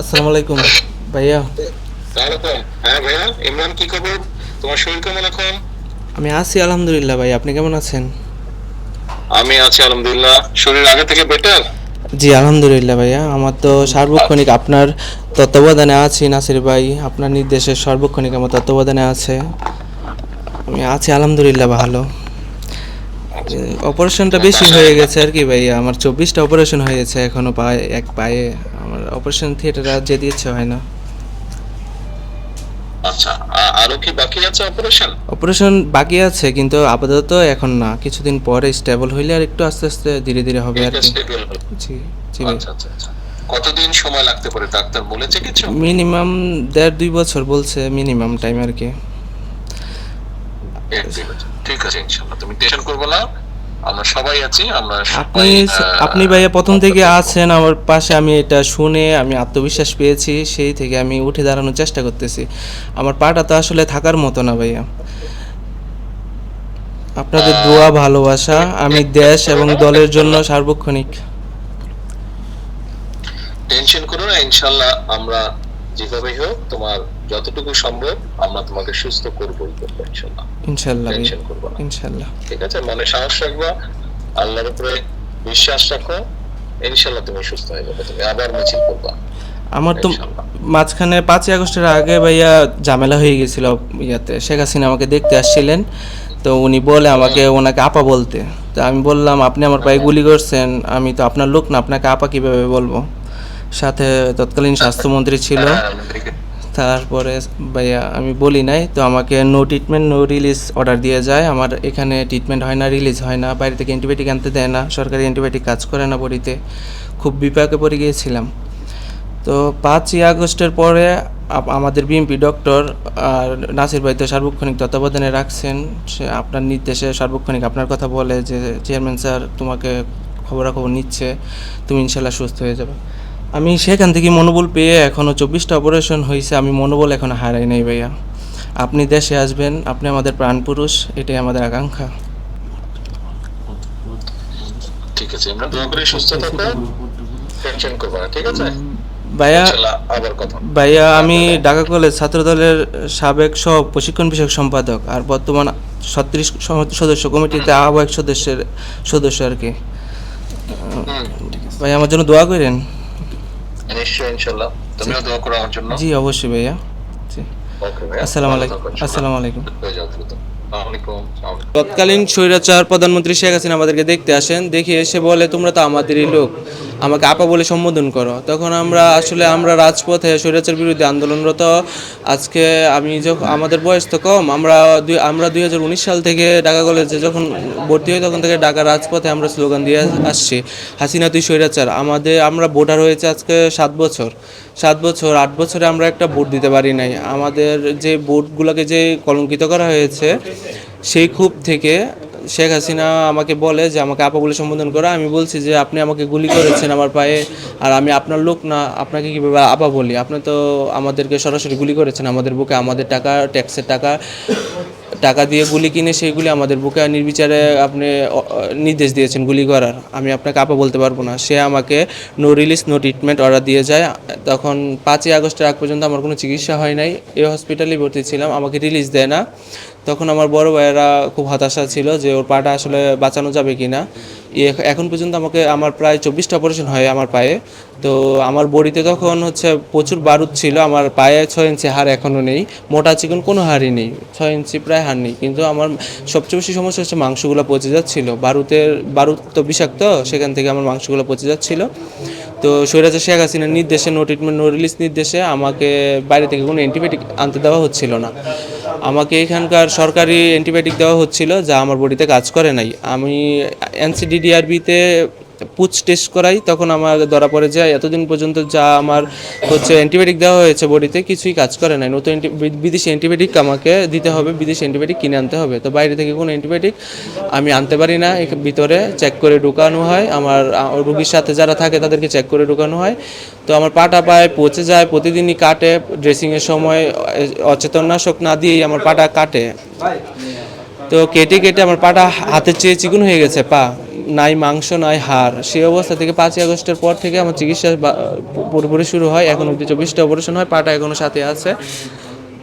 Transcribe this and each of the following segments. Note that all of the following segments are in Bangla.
আসসালামু আলাইকুম ভাইয়া। হ্যাঁ ভাইয়া ইমরান কি খবর? তোমার শরীর কেমন এখন? আমি আছি আলহামদুলিল্লাহ ভাই আপনি কেমন আছেন? আমি আছি আলহামদুলিল্লাহ। শরীর আগে থেকে বেটার জি আলহামদুলিল্লাহ ভাইয়া। আমার তো সার্বক্ষণিক আপনার তত্ত্বাবধানে আছি নাসির ভাই। আপনার নির্দেশে সার্বক্ষণিক আমার তত্ত্বাবধানে আছে। আমি আছি আলহামদুলিল্লাহ ভালো। অপারেশনটা বেশি হয়ে গেছে আর কি ভাইয়া। আমার চব্বিশটা অপারেশন হয়েছে এখনও পায়ে এক পায়ে। আমার অপারেশন থিয়েটারে আর যেতে ইচ্ছে হয় না। আচ্ছা আরও কি বাকি আছে অপারেশন অপারেশন বাকি আছে কিন্তু আপাতত এখন না। কিছুদিন পরে স্টেবল হইলে আর একটু আস্তে আস্তে ধীরে ধীরে হবে আর কি। জি জি আচ্ছা আচ্ছা আচ্ছা। কতদিন সময় লাগতে পারে? ডাক্তার বলেছে কিছু? মিনিমাম দেড় দুই বছর বলছে মিনিমাম টাইম আর কি। ঠিক আছে ইনশাআল্লাহ তুমি টেনশন করবে না। আমরা সবাই আছি আমরা আপনি আপনি ভাইয়া প্রথম থেকে আছেন আমার পাশে আমি এটা শুনে আমি আত্মবিশ্বাস পেয়েছি সেই থেকে আমি উঠে দাঁড়ানোর চেষ্টা করতেছি। আমার পাটা তো আসলে থাকার মতো না ভাইয়া। আপনাদের দোয়া ভালোবাসা আমি দেশ এবং দলের জন্য সার্বক্ষণিক। টেনশন করো না ইনশাআল্লাহ আমরা যেভাবে হোক তোমার যতটুকু সম্ভব আমরা তোমাকে সুস্থ করবোই করব ইনশাল্লাহ টেনশন করব ইনশাল্লাহ ঠিক আছে? মনে সাহস রাখবা আল্লাহর উপরে বিশ্বাস রাখো ইনশাল্লাহ তুমি সুস্থ হয়ে যাবে তুমি আবার মিছিল করবা। আমার তো মাঝখানে পাঁচই আগস্টের আগে ভাইয়া ঝামেলা হয়ে গেছিল ইয়াতে শেখ হাসিনা আমাকে দেখতে আসছিলেন তো উনি বলে আমাকে ওনাকে আপা বলতে। তো আমি বললাম আপনি আমার পায়ে গুলি করছেন আমি তো আপনার লোক না আপনাকে আপা কীভাবে বলব? সাথে তৎকালীন স্বাস্থ্যমন্ত্রী ছিল। হ্যাঁ, তারপরে ভাইয়া আমি বলি নাই, তো আমাকে no treatment no release order দিয়ে যায়। আমার এখানে ট্রিটমেন্ট হয় না রিলিজ হয় না, বাইরে থেকে অ্যান্টিবায়োটিক আনতে দেয় না, সরকারি অ্যান্টিবায়োটিক কাজ করে না বড়িতে। খুব বিপাকে পড়ে গিয়েছিলাম। তো পাঁচই আগস্টের পরে আমাদের বিএমপি ডক্টর আর নাসির ভাই তো সার্বক্ষণিক তত্ত্বাবধানে রাখছেন। সে আপনার নির্দেশে সার্বক্ষণিক আপনার কথা বলে যে চেয়ারম্যান স্যার তোমাকে খবরাখবর নিচ্ছে, তুমি ইনশাল্লাহ সুস্থ হয়ে যাবে। আমি সেখান থেকে মনোবল পেয়ে এখনও চব্বিশটা অপারেশন হয়েছে আমি মনোবল এখনও হারাই নাই ভাইয়া। আপনি দেশে আসবেন আপনি আমাদের প্রাণপুরুষ এটাই আমাদের আকাঙ্ক্ষা। ঠিক আছে আমরা দোয়া করি সুস্থ থাকো টেনশন করবা না ঠিক আছে? ভাইয়া আবার কথা ভাইয়া আমি ঢাকা কলেজ ছাত্রদলের সাবেক সহ প্রশিক্ষণ বিষয়ক সম্পাদক আর বর্তমান ছত্রিশ সদস্য কমিটিতে আহ্বায়ক সদস্যের সদস্য আর কি। হুম, ভাই আমার জন্য দোয়া করেন। নিশ্চয়ই ইনশাল্লাহ তুমিও দোয়া করো আমার জন্য। জি অবশ্যই ভাইয়া। জি। আসসালামু আলাইকুম আসসালামু আলাইকুম। তৎকালীন স্বৈরাচার প্রধানমন্ত্রী শেখ হাসিনা আমাদেরকে দেখতে আসেন দেখে এসে বলে তোমরা তো আমাদেরই লোক। আমাকে আপা বলে সম্বোধন করো। তখন আমরা আসলে আমরা রাজপথে স্বৈরাচার বিরুদ্ধে আন্দোলনরত। আজকে আমি যখন আমাদের বয়স তো কম, আমরা আমরা দুই হাজার উনিশ সাল থেকে ঢাকা কলেজে যখন ভর্তি হই, তখন থেকে ঢাকা রাজপথে আমরা স্লোগান দিয়ে আসছি, হাসিনা তুই স্বৈরাচার। আমাদের, আমরা ভোটার হয়েছে আজকে সাত বছর। সাত বছর, আট বছরে আমরা একটা ভোট দিতে পারি নাই। আমাদের যে ভোটগুলোকে যে কলঙ্কিত করা হয়েছে, সেই ক্ষোভ থেকে শেখ হাসিনা আমাকে বলে যে, আমাকে আপা বলে সম্বোধন করো। আমি বলছি যে, আপনি আমাকে গুলি করেছেন আমার পায়ে আর আমি আপনার লোক না। আপনাকে কীভাবে আপা বলি? আপনি তো আমাদেরকে সরাসরি গুলি করেছেন আমাদের বুকে। আমাদের টাকা, ট্যাক্সের টাকা টাকা দিয়ে গুলি কিনে সেইগুলি আমাদের বুকে নির্বিচারে আপনি নির্দেশ দিয়েছেন গুলি করার। আমি আপনাকে আপা বলতে পারব না। সে আমাকে no release no treatment order দিয়ে যায়। তখন পাঁচই আগস্টের আগ পর্যন্ত আমার কোনো চিকিৎসা হয় নাই। এই হসপিটালেই ভর্তি ছিলাম। আমাকে রিলিজ দেয় না। তখন আমার বড় ভাইয়েরা খুব হতাশা ছিল যে ওর পাটা আসলে বাঁচানো যাবে কি না এখন পর্যন্ত আমাকে, আমার প্রায় চব্বিশটা অপারেশন হয় আমার পায়ে। তো আমার বডিতে তখন হচ্ছে প্রচুর বারুদ ছিল, আমার পায়ে ছয় ইঞ্চি হাড় এখনও নেই, মোটা চিকন কোনো হাড়ই নেই, ছয় ইঞ্চি প্রায় হাড় নেই। কিন্তু আমার সবচেয়ে বেশি সমস্যা হচ্ছে মাংসগুলো পচে যাচ্ছিল। বারুদের, বারুদ তো বিষাক্ত, সেখান থেকে আমার মাংসগুলো পচে যাচ্ছিল। তো সৈরাজা শেখ হাসিনার নির্দেশে নো ট্রিটমেন্ট নো রিলিজ নির্দেশে আমাকে বাইরে থেকে কোনো অ্যান্টিবায়োটিক আনতে দেওয়া হচ্ছিল না। আমাকে এখানকার সরকারি অ্যান্টিবায়োটিক দেওয়া হচ্ছিল যা আমার বডিতে কাজ করে নাই। আমি এনসিডিডিআরবিতে পুচ টেস্ট করাই, তখন আমার ধরা পড়ে যায়। এতদিন পর্যন্ত যা আমার হচ্ছে অ্যান্টিবায়োটিক দেওয়া হয়েছে বডিতে, কিছুই কাজ করে নাই। নতুন বিদেশি অ্যান্টিবায়োটিক আমাকে দিতে হবে, বিদেশি অ্যান্টিবায়োটিক কিনে আনতে হবে। তো বাইরে থেকে কোনো অ্যান্টিবায়োটিক আমি আনতে পারি না। ভিতরে চেক করে ঢুকানো হয়। আমার রুগীর সাথে যারা থাকে তাদেরকে চেক করে ঢুকানো হয়। তো আমার পাটা পায়ে পচে যায়, প্রতিদিনই কাটে। ড্রেসিংয়ের সময় অচেতনাশক না দিয়েই আমার পাটা কাটে। তো কেটে কেটে আমার পাটা হাতের চেয়ে চিকুন হয়ে গেছে, পা নাই মাংস, নাই হাড়। সেই অবস্থা থেকে পাঁচই আগস্টের পর থেকে আমার চিকিৎসা পুরোপুরি শুরু হয়। এখন অব্দি চব্বিশটা অপারেশন হয়, পাটা এখনও সাথে আছে।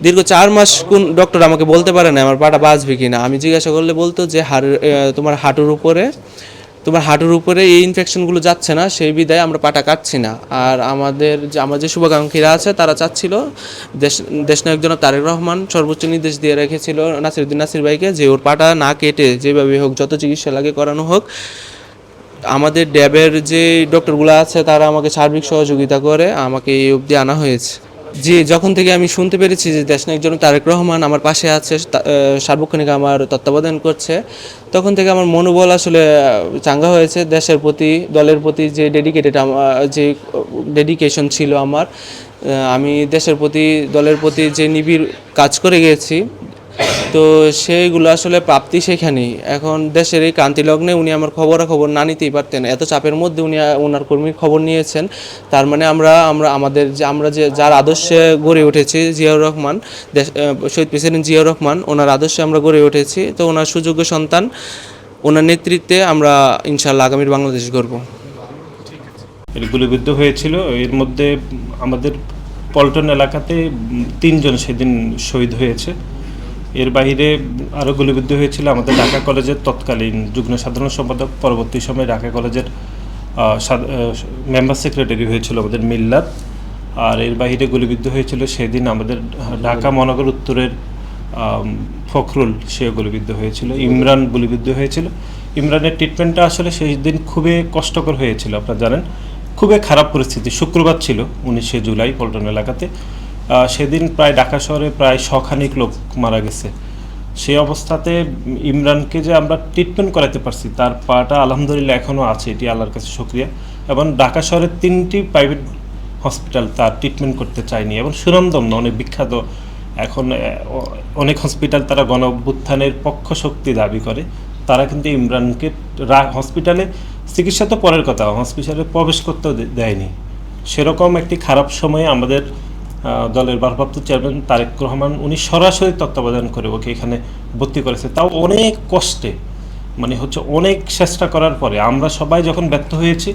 দীর্ঘ চার মাস কোন ডক্টর আমাকে বলতে পারে না আমার পাটা বাঁচবে কি না আমি জিজ্ঞাসা করলে বলতো যে হাড় তোমার হাঁটুর উপরে তোমার হাঁটুর উপরে এই ইনফেকশনগুলো যাচ্ছে না, সেই বিদায় আমরা পাটা কাটছি না। আর আমাদের যে, আমার যে শুভাকাঙ্ক্ষীরা আছে, তারা চাচ্ছিল দেশ, দেশনায়ক জনাব তারেক রহমান সর্বোচ্চ নির্দেশ দিয়ে রেখেছিল নাসিরুদ্দিন নাসির ভাইকে যে ওর পাটা না কেটে যেভাবে হোক, যত চিকিৎসা লাগে করানো হোক, আমাদের ড্যাবের যে ডক্টরগুলো আছে, তারা আমাকে সার্বিক সহযোগিতা করে, আমাকে এই অবধি আনা হয়েছে। জি, যখন থেকে আমি শুনতে পেরেছি যে দেশনায়ক জন্য তারেক রহমান আমার পাশে আছে সার্বক্ষণিক আমার তত্ত্বাবধান করছে, তখন থেকে আমার মনোবল আসলে চাঙ্গা হয়েছে দেশের প্রতি, দলের প্রতি যে ডেডিকেটেড যে ডেডিকেশন ছিল আমার আমি দেশের প্রতি, দলের প্রতি যে নিবিড় কাজ করে গিয়েছি তো সেইগুলো আসলে প্রাপ্তি সেখানেই। এখন দেশের এই ক্রান্তি লগ্নে উনি আমার খবরাখবর না নিতেই পারতেন। এত চাপের মধ্যে উনি ওনার কর্মীর খবর নিয়েছেন। তার মানে আমরা আমরা আমাদের যে, আমরা যে, যার আদর্শে গড়ে উঠেছি জিয়াউর রহমান, দেশ শহীদ প্রেসিডেন্ট জিয়াউর রহমান, ওনার আদর্শে আমরা গড়ে উঠেছি। তো ওনার সুযোগ্য সন্তান, ওনার নেতৃত্বে আমরা ইনশাল্লাহ আগামীর বাংলাদেশ গড়ব। গুলিবিদ্ধ হয়েছিল। এর মধ্যে আমাদের পল্টন এলাকাতে তিনজন সেদিন শহীদ হয়েছে। এর বাইরে আরও গুলিবিদ্ধ হয়েছিল আমাদের ঢাকা কলেজের তৎকালীন যুগ্ম সাধারণ সম্পাদক, পরবর্তী সময়ে ঢাকা কলেজের মেম্বার সেক্রেটারি হয়েছিল আমাদের মিল্লাত। আর এর বাইরে গুলিবিদ্ধ হয়েছিল সেদিন আমাদের ঢাকা মহানগর উত্তরের ফখরুল সে গুলিবিদ্ধ হয়েছিল, ইমরান গুলিবিদ্ধ হয়েছিল। ইমরানের ট্রিটমেন্টটা আসলে সেই দিন খুবই কষ্টকর হয়েছিল, আপনারা জানেন। খুবই খারাপ পরিস্থিতি, শুক্রবার ছিল উনিশে জুলাই পল্টন এলাকাতে। সেদিন প্রায় ঢাকা শহরে প্রায় শখানিক লোক মারা গেছে। সেই অবস্থাতে ইমরানকে যে আমরা ট্রিটমেন্ট করাতে পারছি, তার পাটা আলহামদুলিল্লাহ এখনও আছে, এটি আল্লাহর কাছে শুক্রিয়া। এবং ঢাকা শহরের তিনটি প্রাইভেট হসপিটাল তার ট্রিটমেন্ট করতে চায়নি এবং সুনন্দম অনেক বিখ্যাত। এখন অনেক হসপিটাল তারা গণ অভ্যুত্থানের পক্ষ শক্তি দাবি করে। তারা কিন্তু ইমরানকে হসপিটালে চিকিৎসা তো পরের কথা হসপিটালে প্রবেশ করতেও দেয়নি। সেরকম একটি খারাপ সময়ে আমাদের দলের ভারপ্রাপ্ত চেয়ারম্যান তারেক রহমান, উনি সরাসরি তত্ত্বাবধান করে ওকে এখানে ভর্তি করেছে। তাও অনেক কষ্টে মানে হচ্ছে অনেক চেষ্টা করার পরে। আমরা সবাই যখন ব্যর্থ হয়েছি,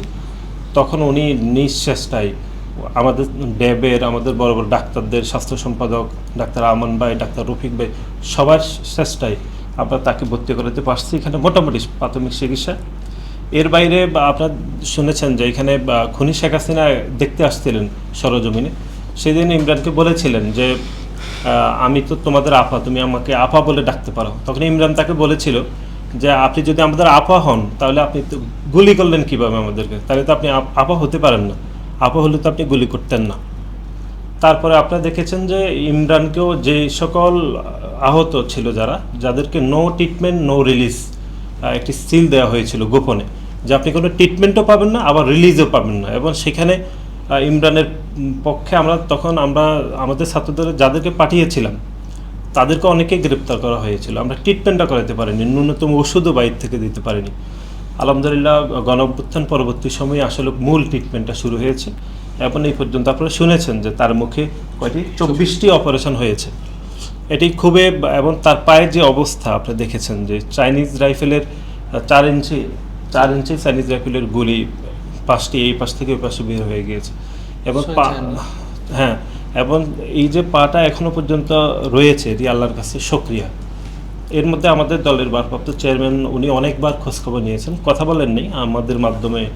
তখন উনি নিজ চেষ্টায় আমাদের ড্যাবের, আমাদের বড় বড় ডাক্তারদের, স্বাস্থ্য সম্পাদক ডাক্তার আমান ভাই, ডাক্তার রফিক ভাই, সবার চেষ্টায় আমরা তাকে ভর্তি করাতে পারছি এখানে মোটামুটি প্রাথমিক চিকিৎসা। এর বাইরে আপনারা শুনেছেন যে এখানে খনি শেখ হাসিনা দেখতে আসছিলেন সরজমিনে। সেদিন ইমরানকে বলেছিলেন যে আমি তো তোমাদের আপা তুমি আমাকে আপা বলে ডাকতে পারো। তখন ইমরান তাকে বলেছিল যে, আপনি যদি আমাদের আপা হন, তাহলে আপনি তো গুলি করলেন কীভাবে আমাদেরকে? তাহলে তো আপনি আপ- হতে পারেন না। আপা হলে তো আপনি গুলি করতেন না। তারপরে আপনারা দেখেছেন যে, ইমরানকেও যে সকল আহত ছিল যারা, যাদেরকে নো ট্রিটমেন্ট নো রিলিজ একটি সিল দেওয়া হয়েছিল গোপনে, যে আপনি কোনো ট্রিটমেন্টও পাবেন না, আবার রিলিজও পাবেন না। এবং সেখানে ইমরানের পক্ষে আমরা তখন আমরা আমাদের ছাত্রদের যাদেরকে পাঠিয়েছিলাম, তাদেরকে অনেকে গ্রেপ্তার করা হয়েছিল। আমরা ট্রিটমেন্টটা করাতে পারিনি, ন্যূনতম ওষুধও বাইর থেকে দিতে পারিনি। আলহামদুলিল্লাহ গণ অভ্যুত্থান পরবর্তী সময়ে আসলে মূল ট্রিটমেন্টটা শুরু হয়েছে। এখন এই পর্যন্ত আপনারা শুনেছেন যে তার মুখে কয়টি? চব্বিশটি অপারেশন হয়েছে। এটি খুবই, এবং তার পায়ের যে অবস্থা, আপনি দেখেছেন যে চাইনিজ রাইফেলের চার ইঞ্চি চার ইঞ্চি চাইনিজ রাইফেলের গুলি পাঁচটি এই পাশ থেকে ওই পাশে বের হয়ে গিয়েছে। এবং পা- হ্যাঁ এবং এই যে পাটা এখনও পর্যন্ত রয়েছে এটি আল্লাহর কাছে সক্রিয়া এর মধ্যে আমাদের দলের ভারপ্রাপ্ত চেয়ারম্যান উনি অনেকবার খোঁজখবর নিয়েছেন। কথা বলেননি আমাদের মাধ্যমে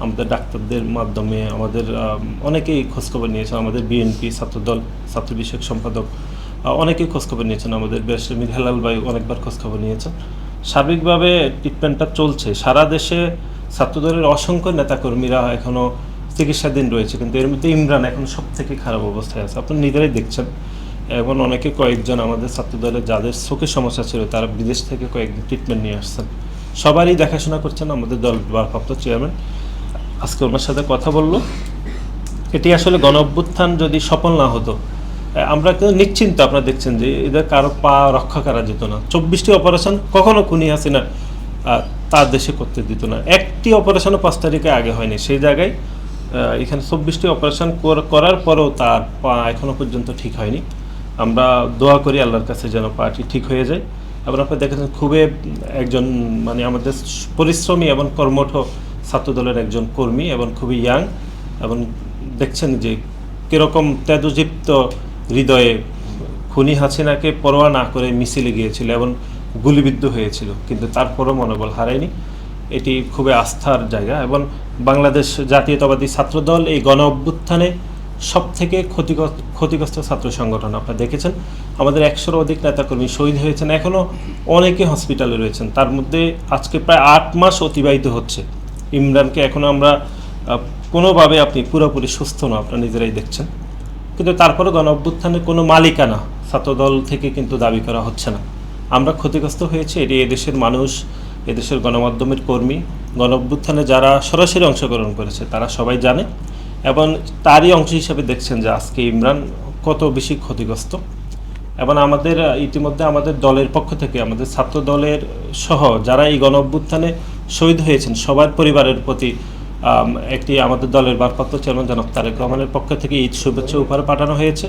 আমাদের ডাক্তারদের মাধ্যমে আমাদের অনেকেই খোঁজখবর নিয়েছেন। আমাদের বিএনপি ছাত্রদল ছাত্র বিষয়ক সম্পাদক অনেকেই খোঁজখবর নিয়েছেন। আমাদের ব্যারিস্টার মীর হেলাল ভাই অনেকবার খোঁজখবর নিয়েছেন। সার্বিকভাবে ট্রিটমেন্টটা চলছে। সারা দেশে ছাত্রদলের অসংখ্য নেতাকর্মীরা এখনও চিকিৎসাধীন রয়েছে, কিন্তু এর মধ্যে ইমরান এখন সব থেকে খারাপ অবস্থায় আছে। আপনি নিজেরাই দেখছেন এবং অনেকে কয়েকজন আমাদের ছাত্রদলের যাদের চোখের সমস্যা ছিল, তারা বিদেশ থেকে কয়েকদিন ট্রিটমেন্ট নিয়ে আসছেন। সবারই দেখাশোনা করছেন আমাদের দল ভারপ্রাপ্ত চেয়ারম্যান আজকে ওনার সাথে কথা বলল। এটি আসলে গণ অভ্যুত্থান যদি সফল না হতো আমরা কিন্তু নিশ্চিন্ত আপনারা দেখছেন যে এদের কারও পা রক্ষা করা যেত না। চব্বিশটি অপারেশন কখনো খুনি হাসিনা তার দেশে করতে দিত না। একটি অপারেশনও পাঁচ তারিখে আগে হয়নি। সেই জায়গায় এখানে চব্বিশটি অপারেশন করার পরেও তার পা এখনও পর্যন্ত ঠিক হয়নি। আমরা দোয়া করি আল্লাহর কাছে যেন পাটি ঠিক হয়ে যায়। এবং আপনি দেখেছেন, খুবই একজন মানে আমাদের পরিশ্রমী এবং কর্মঠ ছাত্রদলের একজন কর্মী এবং খুবই ইয়াং এবং দেখছেন যে কীরকম তেজদীপ্ত হৃদয়ে খুনি হাসিনাকে পরোয়া না করে মিছিলে গিয়েছিল এবং গুলিবিদ্ধ হয়েছিল, কিন্তু তারপরও মনোবল হারায়নি। এটি খুবই আস্থার জায়গা এবং বাংলাদেশ জাতীয়তাবাদী ছাত্রদল এই গণ অভ্যুত্থানে সব থেকে ক্ষতিগ্রস্ত ছাত্র সংগঠন। আপনারা দেখেছেন, আমাদের একশোর অধিক নেতাকর্মী শহীদ হয়েছেন। এখনও অনেকে হসপিটালে রয়েছেন। তার মধ্যে আজকে প্রায় আট মাস অতিবাহিত হচ্ছে। ইমরানকে এখনও আমরা কোনোভাবে আপনি পুরোপুরি সুস্থ না আপনারা নিজেরাই দেখছেন। কিন্তু তারপরে গণ অভ্যুত্থানের কোনো মালিকানা ছাত্রদল থেকে কিন্তু দাবি করা হচ্ছে না। আমরা ক্ষতিগ্রস্ত হয়েছি, এটি এদেশের মানুষ, এদেশের গণমাধ্যমের কর্মী গণ অভ্যুত্থানে যারা সরাসরি অংশগ্রহণ করেছে, তারা সবাই জানে এবং তারই অংশ হিসাবে দেখছেন যে আজকে ইমরান কত বেশি ক্ষতিগ্রস্ত। এবং আমাদের, ইতিমধ্যে আমাদের দলের পক্ষ থেকে, আমাদের ছাত্র দলের সহ যারা এই গণ অভ্যুত্থানে শহীদ হয়েছেন, সবার পরিবারের প্রতি একটি আমাদের দলের ভারপ্রাপ্ত চেয়ারম্যান জনাব তারেক রহমানের পক্ষ থেকে ঈদ শুভেচ্ছা উপহার পাঠানো হয়েছে।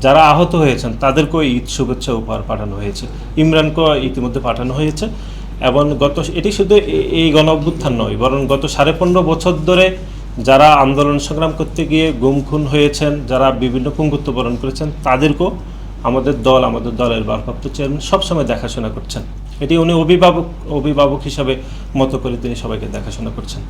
যারা আহত হয়েছেন, তাদেরকেও ঈদ শুভেচ্ছা উপহার পাঠানো হয়েছে। ইমরানকেও ইতিমধ্যে পাঠানো হয়েছে। এবং গত, এটি শুধু এই গণ অভ্যুত্থান নয়, বরং গত সাড়ে পনেরো বছর ধরে যারা আন্দোলন সংগ্রাম করতে গিয়ে গুম খুন হয়েছেন, যারা বিভিন্ন পুঙ্গুত্ব বরণ করেছেন, তাদেরকেও আমাদের দল, আমাদের দলের ভারপ্রাপ্ত চেয়ারম্যান সবসময় দেখাশোনা করছেন। এটি উনি অভিভাবক অভিভাবক হিসাবে মতো করে তিনি সবাইকে দেখাশোনা করছেন।